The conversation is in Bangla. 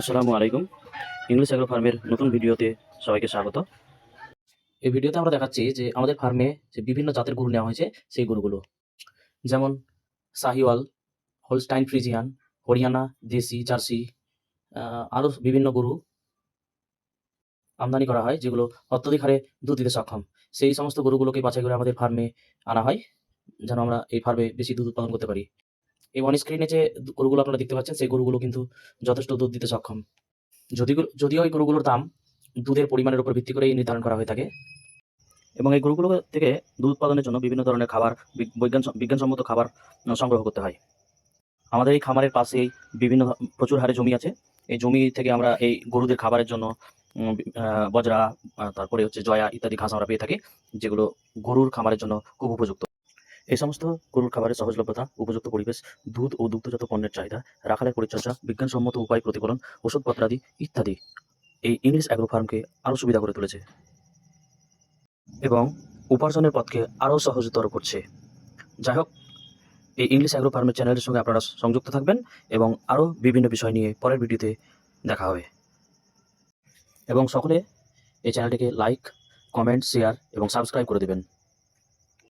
আসসালামু আলাইকুম। ইংলিশ অ্যাগ্রো ফার্মের নতুন ভিডিওতে সবাইকে স্বাগত। এই ভিডিওতে আমরা দেখাচ্ছি যে আমাদের ফার্মে যে বিভিন্ন জাতের গরু নেওয়া হয়েছে, সেই গরুগুলো। যেমন শাহিওয়াল হোলস্টাইন ফ্রিজিয়ান হরিয়ানা দেশি জার্সি আরও বিভিন্ন গরু আমদানি করা হয়, যেগুলো অত্যধিক হারে দুধ দিতে সক্ষম। সেই সমস্ত গরুগুলোকে বাছাই করে আমাদের ফার্মে আনা হয়, যেন আমরা এই ফার্মে বেশি দুধ উৎপাদন করতে পারি। এই অন স্ক্রিনে যে গরুগুলো আপনারা দেখতে পাচ্ছেন, সেই গরুগুলো কিন্তু যথেষ্ট দুধ দিতে সক্ষম। যদি যদিও এই গরুগুলোর দাম দুধের পরিমাণের উপর ভিত্তি করেই নির্ধারণ করা হয়ে থাকে এবং এই গরুগুলো থেকে দুধ উৎপাদনের জন্য বিভিন্ন ধরনের খাবার বৈজ্ঞান, বিজ্ঞানসম্মত খাবার সংগ্রহ করতে হয়। আমাদের এই খামারের পাশেই বিভিন্ন প্রচুর হারে জমি আছে। এই জমি থেকে আমরা এই গরুদের খাবারের জন্য বজরা তারপরে হচ্ছে জয়া ইত্যাদি ঘাস আমরা পেয়ে থাকি, যেগুলো গরুর খামারের জন্য খুব উপযুক্ত। এই সমস্ত গরুর খাবারের সহজলভ্যতা, উপযুক্ত পরিবেশ, দুধ ও দুগ্ধজাত পণ্যের চাহিদা, রাখালের পরিচর্যা, বিজ্ঞানসম্মত উপায় প্রতিফলন, ওষুধপত্রাদি ইত্যাদি এই ইংলিশ অ্যাগ্রো ফার্মকে আরও সুবিধা করে তুলেছে এবং উপার্জনের পথকে আরও সহজতর করছে। যাই হোক, এই ইংলিশ অ্যাগ্রো ফার্মের চ্যানেলের সঙ্গে আপনারা সংযুক্ত থাকবেন এবং আরও বিভিন্ন বিষয় নিয়ে পরের ভিডিওতে দেখা হবে। এবং সকলে এই চ্যানেলটিকে লাইক, কমেন্ট, শেয়ার এবং সাবস্ক্রাইব করে দেবেন।